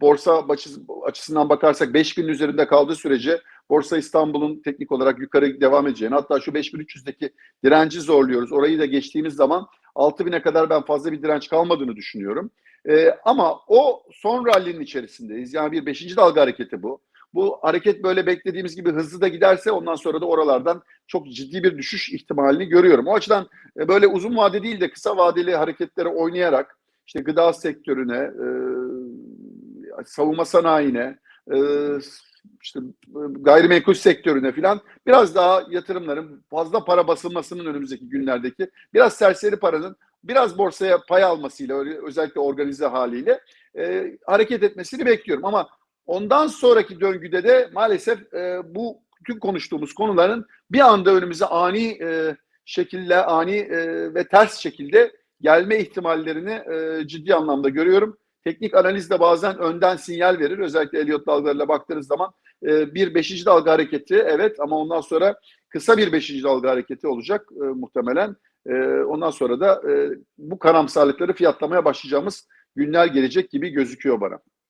borsa açısından bakarsak 5000'in üzerinde kaldığı sürece Borsa İstanbul'un teknik olarak yukarı devam edeceğini hatta şu 5300'deki direnci zorluyoruz. Orayı da geçtiğimiz zaman 6000'e kadar ben fazla bir direnç kalmadığını düşünüyorum. Ee, ama o son rallinin içerisindeyiz. Yani bir beşinci dalga hareketi bu. Bu hareket böyle beklediğimiz gibi hızlı da giderse ondan sonra da oralardan çok ciddi bir düşüş ihtimalini görüyorum. O açıdan e, böyle uzun vade değil de kısa vadeli hareketlere oynayarak işte gıda sektörüne, e, savunma sanayine, e, işte gayrimenkul sektörüne falan biraz daha yatırımların fazla para basılmasının önümüzdeki günlerdeki biraz serseri paranın biraz borsaya pay almasıyla özellikle organize haliyle e, hareket etmesini bekliyorum ama ondan sonraki döngüde de maalesef e, bu tüm konuştuğumuz konuların bir anda önümüze ani e, şekilde ani e, ve ters şekilde gelme ihtimallerini e, ciddi anlamda görüyorum. Teknik analiz de bazen önden sinyal verir. Özellikle Elliot dalgalarıyla baktığınız zaman e, bir beşinci dalga hareketi evet ama ondan sonra kısa bir beşinci dalga hareketi olacak e, muhtemelen. E, ondan sonra da e, bu karamsarlıkları fiyatlamaya başlayacağımız günler gelecek gibi gözüküyor bana.